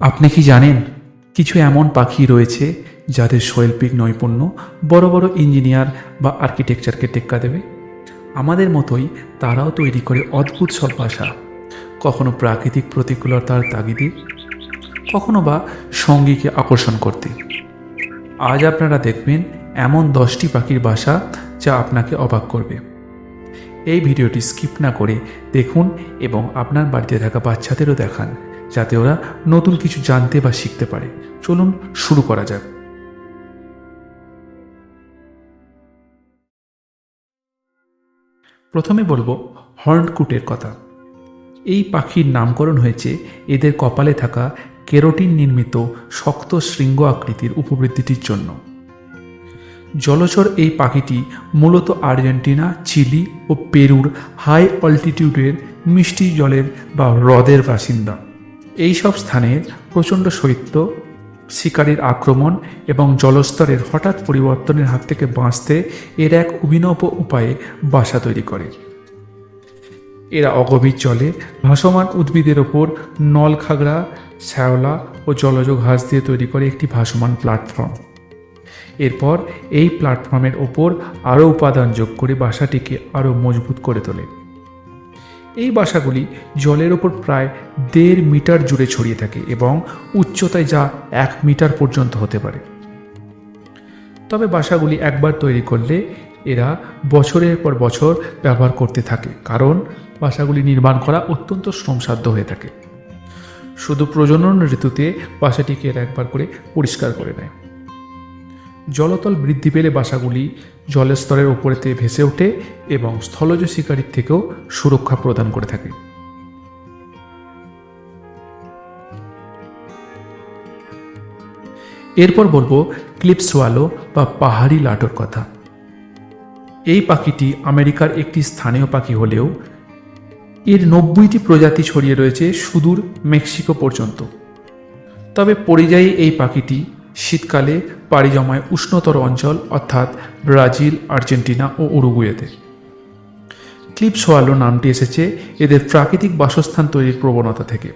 আপনি কি জানেন, কিছু এমন পাখি রয়েছে যাদের শৈল্পিক নৈপুণ্য বড় বড় ইঞ্জিনিয়ার বা আর্কিটেকচারকে টেক্কা দেবে? আমাদের মতোই তারাও তৈরি করে অদ্ভুত সব ভাষা। কখনো প্রাকৃতিক প্রতিকূলতার তাগিদে, কখনো বা সঙ্গীকে আকর্ষণ করতে। আজ আপনারা দেখবেন এমন দশটি পাখির বাসা যা আপনাকে অবাক করবে। এই ভিডিওটি স্কিপ না করে দেখুন এবং আপনার বাড়িতে থাকা বাচ্চাদেরও দেখান। যাতে ওরা নতুন কিছু জানতে বা শিখতে পারে। চলুন শুরু করা যাক। প্রথমে বলব হর্নকুটের কথা। এই পাখির নামকরণ হয়েছে এদের কপালে থাকা কেরোটিন নির্মিত শক্ত শৃঙ্গ আকৃতির উপবৃদ্ধিটির জন্য। জলচর এই পাখিটি মূলত আর্জেন্টিনা, চিলি ও পেরুর হাই অল্টিটিউডের মিষ্টি জলের বা হ্রদের বাসিন্দা। এই সব স্থানের প্রচণ্ড শৈত্য, শিকারীর আক্রমণ এবং জলস্তরের হঠাৎ পরিবর্তনের হাত থেকে বাঁচতে এর এক অভিনব উপায়ে বাসা তৈরি করে। এরা অগভীর জলে ভাসমান উদ্ভিদের ওপর নলখাগড়া, শ্যাওলা ও জলজ ঘাস দিয়ে তৈরি করে একটি ভাসমান প্ল্যাটফর্ম। এরপর এই প্ল্যাটফর্মের ওপর আরও উপাদান যোগ করে বাসাটিকে আরও মজবুত করে তোলে। এই বাসাগুলি জলের ওপর প্রায় দেড় মিটার জুড়ে ছড়িয়ে থাকে এবং উচ্চতায় যা এক মিটার পর্যন্ত হতে পারে। তবে বাসাগুলি একবার তৈরি করলে এরা বছরের পর বছর ব্যবহার করতে থাকে, কারণ বাসাগুলি নির্মাণ করা অত্যন্ত শ্রমসাধ্য হয়ে থাকে। শুধু প্রজনন ঋতুতে বাসাটিকে এরা একবার করে পরিষ্কার করে নেয়। জলতল বৃদ্ধি পেলে বাসাগুলি জলের স্তরের উপরেতে ভেসে ওঠে এবং স্থলজ শিকারীর থেকেও সুরক্ষা প্রদান করে থাকে। এরপর বলব ক্লিপসওয়ালো বা পাহাড়ি লাটোর কথা। এই পাখিটি আমেরিকার একটি স্থানীয় পাখি হলেও এর নব্বইটি প্রজাতি ছড়িয়ে রয়েছে সুদূর মেক্সিকো পর্যন্ত। তবে পরিযায়ী এই পাখিটি শীতকালে পাড়ি জমায় উষ্ণতর অঞ্চল, অর্থাৎ ব্রাজিল, আর্জেন্টিনা ও উরুগুয়েতে। ক্লিপ সোয়ালো নামটি এসেছে এদের প্রাকৃতিক বাসস্থান তৈরির প্রবণতা থেকে।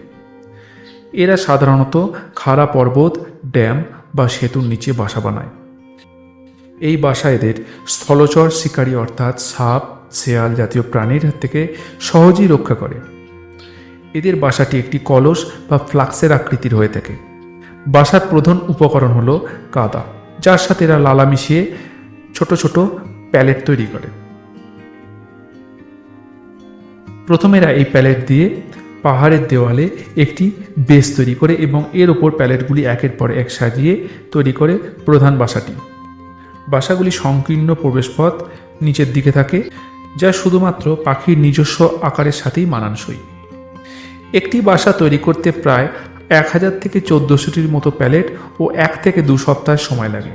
এরা সাধারণত খাড়া পর্বত, ড্যাম বা সেতুর নিচে বাসা বানায়। এই বাসা এদের স্থলচর শিকারী, অর্থাৎ সাপ, শেয়াল জাতীয় প্রাণীর হাত থেকে সহজেই রক্ষা করে। এদের বাসাটি একটি কলস বা ফ্লাক্সের আকৃতির হয়ে থাকে। বাসার প্রধান উপকরণ হলো কাদা, যার সাথে এরা লালা মিশিয়ে ছোট ছোট প্যালেট তৈরি করে। প্রথমে এরা এই প্যালেট দিয়ে পাহাড়ের দেওয়ালে একটি বেস তৈরি করে এবং এর ওপর প্যালেটগুলি একের পর এক সাজিয়ে তৈরি করে প্রধান বাসাটি। বাসাগুলি সংকীর্ণ প্রবেশপথ নিচের দিকে থাকে, যা শুধুমাত্র পাখির নিজস্ব আকারের সাথেই মানানসই। একটি বাসা তৈরি করতে প্রায় এক হাজার থেকে চোদ্দোশোটির মতো প্যালেট ও এক থেকে দু সপ্তাহ সময় লাগে।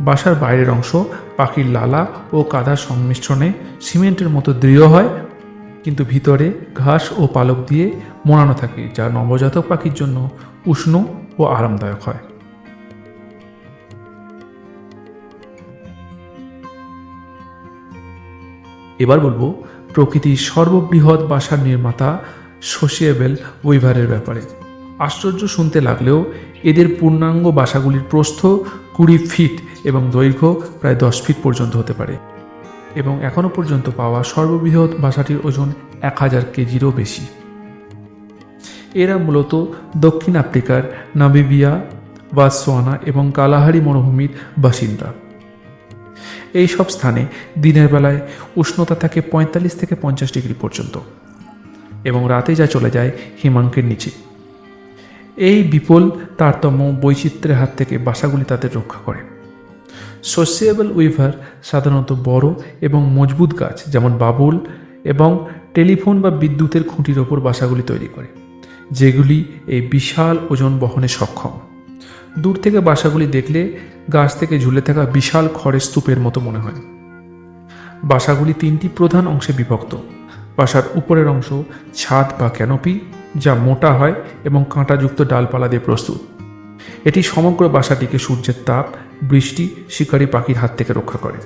বাসার বাইরের অংশ পাখির লালা ও কাদার সংমিশ্রণে সিমেন্টের মতো দৃঢ় হয়, কিন্তু ভিতরে ঘাস ও পালক দিয়ে মোড়ানো থাকে, যা নবজাতক পাখির জন্য উষ্ণ ও আরামদায়ক হয়। এবার বলব, প্রকৃতির সর্ববৃহৎ বাসার নির্মাতা সোশিয়েবেল উইভারের ব্যাপারে। আশ্চর্য শুনতে লাগলেও এদের পূর্ণাঙ্গ বাসাগুলির প্রস্থ কুড়ি ফিট এবং দৈর্ঘ্য প্রায় দশ ফিট পর্যন্ত হতে পারে। এবং এখনও পর্যন্ত পাওয়া সর্ববৃহৎ বাসাটির ওজন এক হাজার কেজিরও বেশি। এরা মূলত দক্ষিণ আফ্রিকার নামিবিয়া বাতসোয়ানা এবং কালাহারি মরুভূমির বাসিন্দা। এই সব স্থানে দিনের বেলায় উষ্ণতা থাকে পঁয়তাল্লিশ থেকে পঞ্চাশ ডিগ্রি পর্যন্ত এবং রাতে যা চলে যায় হিমাঙ্কের নিচে। এই বিপুল তারতম্য বৈচিত্র্যের হাত থেকে বাসাগুলি তাদের রক্ষা করে। সোসিয়েবল উইভার সাধারণত বড় এবং মজবুত গাছ, যেমন বাবুল এবং টেলিফোন বা বিদ্যুতের খুঁটির ওপর বাসাগুলি তৈরি করে, যেগুলি এই বিশাল ওজন বহনে সক্ষম। দূর থেকে বাসাগুলি দেখলে গাছ থেকে ঝুলে থাকা বিশাল খড়ের স্তূপের মতো মনে হয়। বাসাগুলি তিনটি প্রধান অংশে বিভক্ত। বাসার উপরের অংশ ছাদ বা ক্যানোপি যা মোটা হয় এবং কাঁটাযুক্ত ডালপালা দিয়ে প্রস্তুত। এটি সমগ্র বাসাটিকে সূর্যের তাপ, বৃষ্টি, শিকারী পাখির হাত থেকে রক্ষা করে।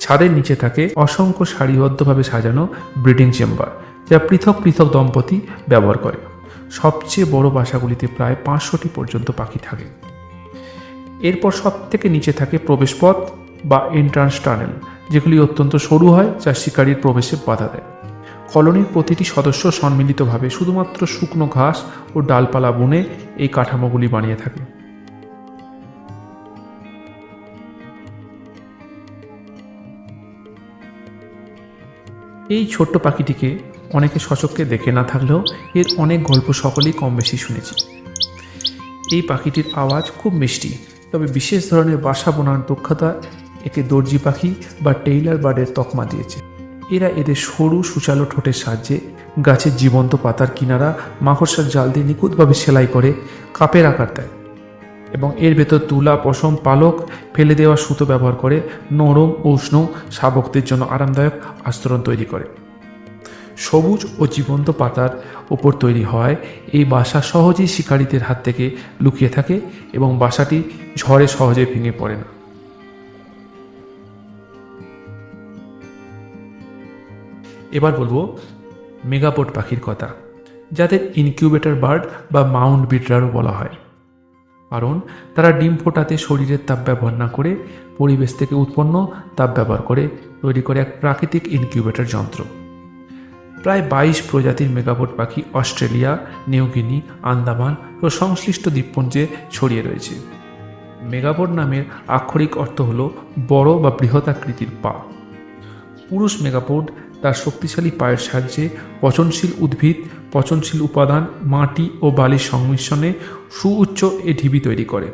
ছাদের নিচে থাকে অসংখ্য সারিবদ্ধভাবে সাজানো ব্রিডিং চেম্বার, যা পৃথক পৃথক দম্পতি ব্যবহার করে। সবচেয়ে বড় বাসাগুলিতে প্রায় পাঁচশোটি পর্যন্ত পাখি থাকে। এরপর সব থেকে নিচে থাকে প্রবেশপথ বা এন্ট্রান্স টানেল যেগুলি অত্যন্ত সরু হয়, যা শিকারীর প্রবেশে বাধা দেয়। কলোনির প্রতিটি সদস্য সম্মিলিতভাবে শুধুমাত্র শুকনো ঘাস ও ডালপালা বুনে এই কাঠামোগুলি বানিয়ে থাকে। এই ছোট্ট পাখিটিকে অনেকে সচককে দেখে না থাকলেও এর অনেক গল্প সকলেই কম বেশি শুনেছি। এই পাখিটির আওয়াজ খুব মিষ্টি, তবে বিশেষ ধরনের বাসা বোনার দক্ষতা একে দর্জি পাখি বা টেইলার বার্ডের তকমা দিয়েছে। এরা এদের সরু সুচালো ঠোঁটের সাহায্যে গাছের জীবন্ত পাতার কিনারা, মাকড়সার জাল দিয়ে নিখুঁতভাবে সেলাই করে কাপের আকার দেয় এবং এর ভেতর তুলা, পশম, পালক ফেলে দেওয়া সুতো ব্যবহার করে নরম, উষ্ণ শাবকদের জন্য আরামদায়ক আস্তরণ তৈরি করে। সবুজ ও জীবন্ত পাতার ওপর তৈরি হয় এই বাসা সহজেই শিকারীদের হাত থেকে লুকিয়ে থাকে এবং বাসাটি ঝড়ে সহজে ভেঙে পড়ে না। এবার বলব মেগাপোট পাখির কথা, যাদের ইনকিউবেটর বার্ড বা মাউন্ট বিটরারও বলা হয়। কারণ তারা ডিম ফোটাতে শরীরের তাপ ব্যবহার না করে পরিবেশ থেকে উৎপন্ন তাপ ব্যবহার করে, তৈরি করে এক প্রাকৃতিক ইনকিউবেটর যন্ত্র। প্রায় বাইশ প্রজাতির মেগাপোট পাখি অস্ট্রেলিয়া নিউগিনি আন্দামান ও সংশ্লিষ্ট দ্বীপপুঞ্জে ছড়িয়ে রয়েছে। মেগাপোট নামের আক্ষরিক অর্থ হল বড় বা বৃহৎ আকৃতির পা। পুরুষ মেগাপোড তার শক্তিশালী পায়ের সাহায্যে পচনশীল উদ্ভিদ, পচনশীল উপাদান, মাটি ও বালির সংমিশ্রণে সুউচ্চ এ ঢিবি তৈরি করে,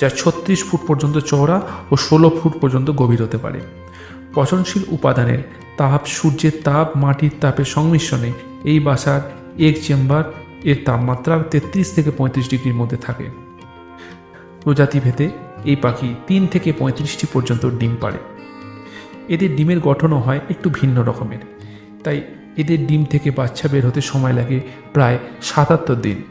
যা ছত্রিশ ফুট পর্যন্ত চওড়া ও ষোলো ফুট পর্যন্ত গভীর হতে পারে। পচনশীল উপাদানের তাপ সূর্যের তাপ, মাটির তাপের সংমিশ্রণে এই বাসার এক চেম্বার এর তাপমাত্রা তেত্রিশ থেকে পঁয়ত্রিশ ডিগ্রির মধ্যে থাকে। প্রজাতি ভেদে এই পাখি তিন থেকে পঁয়ত্রিশটি পর্যন্ত ডিম পাড়ে। এদের ডিমের গঠনও হয় একটু ভিন্ন রকমের। তাই এদের ডিম থেকে বাচ্চা বের হতে সময় লাগে প্রায় সাতাত্তর দিন।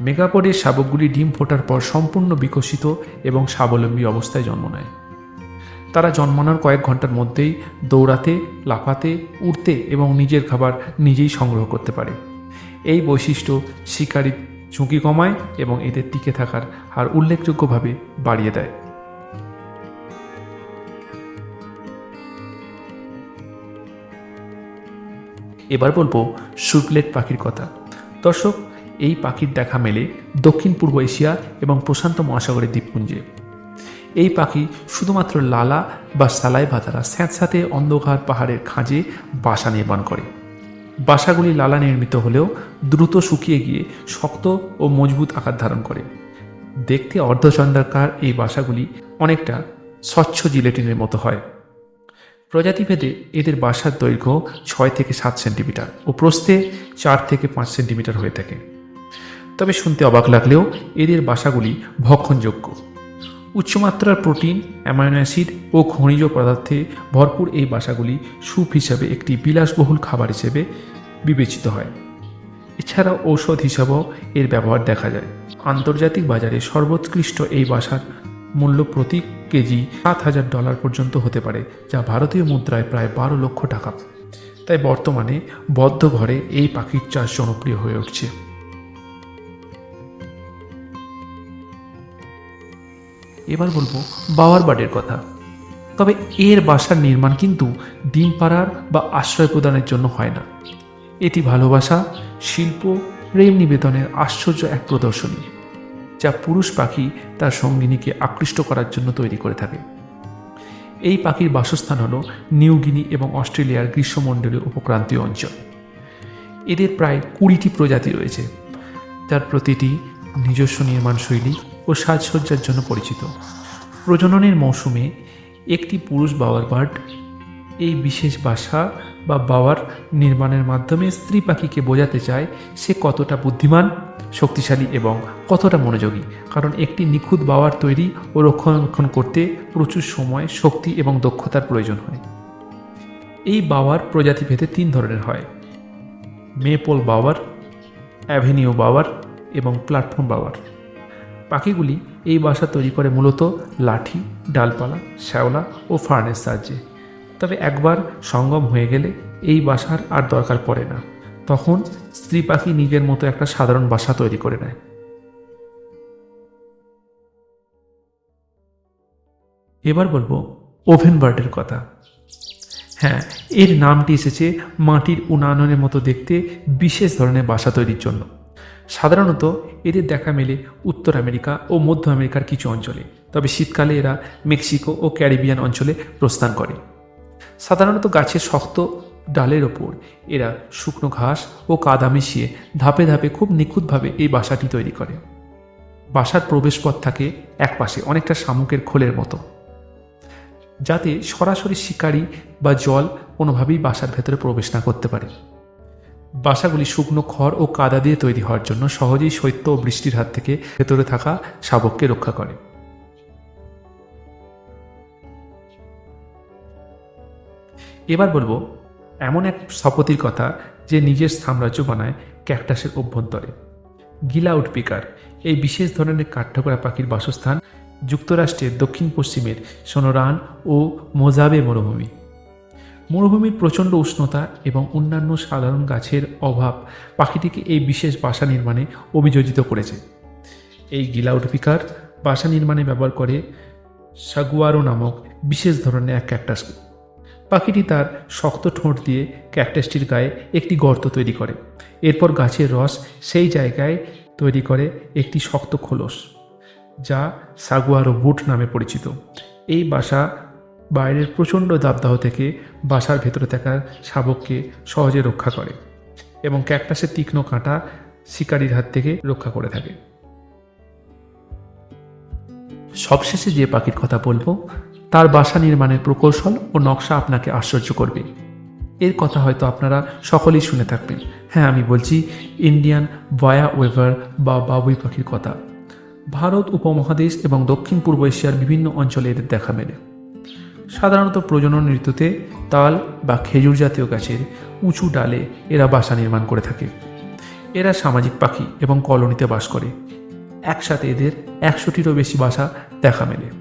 মেগাপডের শাবকগুলি ডিম ফোটার পর সম্পূর্ণ বিকশিত এবং স্বাবলম্বী অবস্থায় জন্ম নেয়। তারা জন্মানোর কয়েক ঘণ্টার মধ্যেই দৌড়াতে, লাফাতে উঠতে এবং নিজের খাবার নিজেই সংগ্রহ করতে পারে। এই বৈশিষ্ট্য শিকারী ঝুঁকি কমায় এবং এদের টিকে থাকার হার উল্লেখযোগ্যভাবে বাড়িয়ে দেয়। এবার বলব সুগলেট পাখির কথা। দর্শক, এই পাখির দেখা মেলে দক্ষিণ পূর্ব এশিয়া এবং প্রশান্ত মহাসাগরের দ্বীপপুঞ্জে। এই পাখি শুধুমাত্র লালা বা সালাই ভাতারা স্যাঁতস্যাঁতে অন্ধকার পাহাড়ের খাঁজে বাসা নির্মাণ করে। বাসাগুলি লালা নির্মিত হলেও দ্রুত শুকিয়ে গিয়ে শক্ত ও মজবুত আকার ধারণ করে। দেখতে অর্ধচন্দ্রাকার এই বাসাগুলি অনেকটা স্বচ্ছ জিলেটিনের মতো হয়। প্রজাতিভেদে এদের বাসার দৈর্ঘ্য ছয় থেকে সাত সেন্টিমিটার ও প্রস্থে চার থেকে পাঁচ সেন্টিমিটার হয়ে থাকে। তবে শুনতে অবাক লাগলেও এদের বাসাগুলি ভক্ষণযোগ্য। উচ্চমাত্রার প্রোটিন, অ্যামাইনো অ্যাসিড ও খনিজ পদার্থে ভরপুর এই বাসাগুলি স্যুপ হিসাবে একটি বিলাসবহুল খাবার হিসেবে বিবেচিত হয়। এছাড়াও ঔষধ হিসাবেও এর ব্যবহার দেখা যায়। আন্তর্জাতিক বাজারে সর্বোৎকৃষ্ট এই বাসার মূল্য প্রতি কেজি সাত হাজার ডলার পর্যন্ত হতে পারে, যা ভারতীয় মুদ্রায় প্রায় বারো লক্ষ টাকা। তাই বর্তমানে বদ্ধ ঘরে এই পাখির চাষ জনপ্রিয় হয়ে উঠছে। এবার বলব বাওয়ার বার্ডের কথা। তবে এর বাসার নির্মাণ কিন্তু ডিম পাড়ার বা আশ্রয় প্রদানের জন্য হয় না। এটি ভালোবাসা, শিল্প, প্রেম নিবেদনের আশ্চর্য এক প্রদর্শনী। যা পুরুষ পাখি তার সঙ্গিনীকে আকৃষ্ট করার জন্য তৈরি করে থাকে। এই পাখির বাসস্থান হল নিউগিনি এবং অস্ট্রেলিয়ার গ্রীষ্মমণ্ডলীয় উপক্রান্তীয় অঞ্চল। এদের প্রায় কুড়িটি প্রজাতি রয়েছে। তার প্রতিটি নিজস্ব নির্মাণ শৈলী ও সাজসজ্জার জন্য পরিচিত। প্রজননের মৌসুমে একটি পুরুষ বাওয়ার বার্ড, এই বিশেষ বাসা বা বাওয়ার নির্মাণের মাধ্যমে স্ত্রী পাখিকে বোঝাতে চায় সে কতটা বুদ্ধিমান, শক্তিশালী এবং কতটা মনোযোগী। কারণ একটি নিখুঁত বাওয়ার তৈরি ও রক্ষণাবেক্ষণ করতে প্রচুর সময়, শক্তি এবং দক্ষতার প্রয়োজন হয়। এই বাওয়ার প্রজাতিভেদে তিন ধরনের হয়। মেপল বাওয়ার, অ্যাভিনিউ বাওয়ার এবং প্ল্যাটফর্ম বাওয়ার। পাখিগুলি এই বাসা তৈরি করে মূলত লাঠি, ডালপালা, শ্যাওলা ও ফার্নের সাহায্যে। তবে একবার সঙ্গম হয়ে গেলে এই বাসার আর দরকার পড়ে না। তখন স্ত্রী পাখি নিজের মতো একটা সাধারণ বাসা তৈরি করে নেয়। এবার বলব ওভেন বার্ডের কথা। হ্যাঁ এর নামটি এসেছে মাটির উনাননের মতো দেখতে বিশেষ ধরনের বাসা তৈরির জন্য। সাধারণত এদের দেখা মেলে উত্তর আমেরিকা ও মধ্য আমেরিকার কিছু অঞ্চলে। তবে শীতকালে এরা মেক্সিকো ও ক্যারিবিয়ান অঞ্চলে প্রস্থান করে। সাধারণত গাছের শক্ত ডালের ওপর। এরা শুকনো ঘাস ও কাদা মিশিয়ে ধাপে ধাপে খুব নিখুঁতভাবে এই বাসাটি তৈরি করে। বাসার প্রবেশপথ থাকে একপাশে, অনেকটা শামুকের খোলের মতো। যাতে সরাসরি শিকারি বা জল কোনোভাবেই বাসার ভেতরে প্রবেশ না করতে পারে। বাসাগুলি শুকনো খড় ও কাদা দিয়ে তৈরি হওয়ার জন্য সহজেই শৈত্য ও বৃষ্টির হাত থেকে ভেতরে থাকা শাবককে রক্ষা করে। এবার বলব, এমন এক স্থপতির কথা যে নিজের সাম্রাজ্য বানায় ক্যাকটাসের অভ্যন্তরে। গিলা উডপিকার, এই বিশেষ ধরনের কাঠঠোকরা পাখির বাসস্থান যুক্তরাষ্ট্রের দক্ষিণ পশ্চিমের সোনোরান ও মোজাবে মরুভূমি। মরুভূমির প্রচণ্ড উষ্ণতা এবং অন্যান্য সাধারণ গাছের অভাব পাখিটিকে এই বিশেষ বাসা নির্মাণে অভিযোজিত করেছে। এই গিলাউডপিকার বাসা নির্মাণে ব্যবহার করে সাগুয়ারো নামক বিশেষ ধরনের এক ক্যাকটাসকে পাখিটি তার শক্ত ঠোঁট দিয়ে ক্যাকটাসটির গায়ে একটি গর্ত তৈরি করে। এরপর গাছের রস সেই জায়গায় তৈরি করে একটি শক্ত খোলস, যা সাগুয়ারো বুট নামে পরিচিত। এই বাসা বাইরের প্রচণ্ড দাবদাহ থেকে বাসার ভেতরে থাকা শাবককে সহজে রক্ষা করে এবং ক্যাকটাসের তীক্ষ্ণ কাঁটা শিকারির হাত থেকে রক্ষা করে থাকে। সবশেষে যে পাখির কথা বলব তার বাসা নির্মাণের প্রকৌশল ও নকশা আপনাকে আশ্চর্য করবে। এর কথা হয়তো আপনারা সকলেই শুনে থাকবেন। হ্যাঁ আমি বলছি ইন্ডিয়ান বয়া ওয়েভার বা বাবুই পাখির কথা। ভারত উপমহাদেশ এবং দক্ষিণ পূর্ব এশিয়ার বিভিন্ন অঞ্চলে এদের দেখা মেলে। সাধারণত প্রজনন ঋতুতে তাল বা খেজুর জাতীয় গাছের উঁচু ডালে এরা বাসা নির্মাণ করে থাকে। এরা সামাজিক পাখি এবং কলোনিতে বাস করে। একসাথে এদের একশোটিরও বেশি বাসা দেখা মেলে।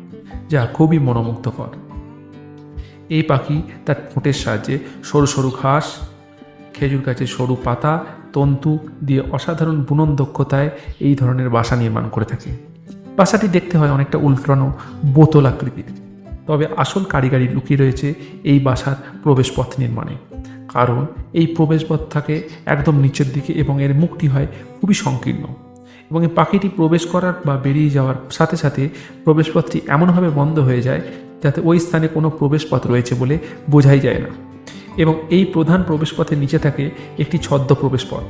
যা খুবই মনোমুগ্ধকর। এই পাখি তার ঠোঁটের সাহায্যে সরু সরু ঘাস, খেজুর গাছের সরু পাতা, তন্তু দিয়ে অসাধারণ বুনন দক্ষতায় এই ধরনের বাসা নির্মাণ করে থাকে। বাসাটি দেখতে হয় অনেকটা উল্টানো বোতল আকৃতির। তবে আসল কারিগরি লুকিয়ে রয়েছে এই বাসার প্রবেশপথ নির্মাণে। কারণ এই প্রবেশপথ থাকে একদম নিচের দিকে এবং এর মুখটি হয় খুবই সংকীর্ণ। এবং এই পাখিটি প্রবেশ করার বা বেরিয়ে যাওয়ার সাথে সাথে প্রবেশপথটি এমনভাবে বন্ধ হয়ে যায় যাতে ওই স্থানে কোনো প্রবেশপথ রয়েছে বলে বোঝাই যায় না। এবং এই প্রধান প্রবেশপথের নিচে থাকে একটি ছদ্ম প্রবেশপথ,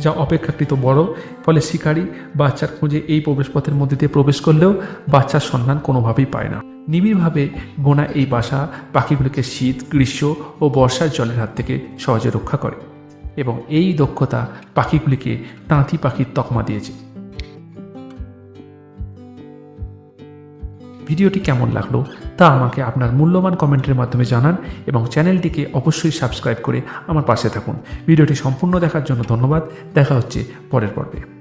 যা অপেক্ষাকৃত বড়, ফলে শিকারী বাচ্চার খুঁজে এই প্রবেশপথের মধ্যে দিয়ে প্রবেশ করলেও বাচ্চার সন্ধান কোনোভাবেই পায় না। নিবিড়ভাবে বোনা এই বাসা পাখিগুলিকে শীত, গ্রীষ্ম ও বর্ষার জলের হাত থেকে সহজে রক্ষা করে এবং এই দক্ষতা পাখিগুলিকে তাঁতি পাখির তকমা দিয়েছে। ভিডিওটি কেমন লাগল তা আমাকে আপনার মূল্যবান কমেন্টের মাধ্যমে জানান এবং চ্যানেলটিকে অবশ্যই সাবস্ক্রাইব করে আমার পাশে থাকুন। ভিডিওটি সম্পূর্ণ দেখার জন্য ধন্যবাদ। দেখা হচ্ছে পরের পর্বে।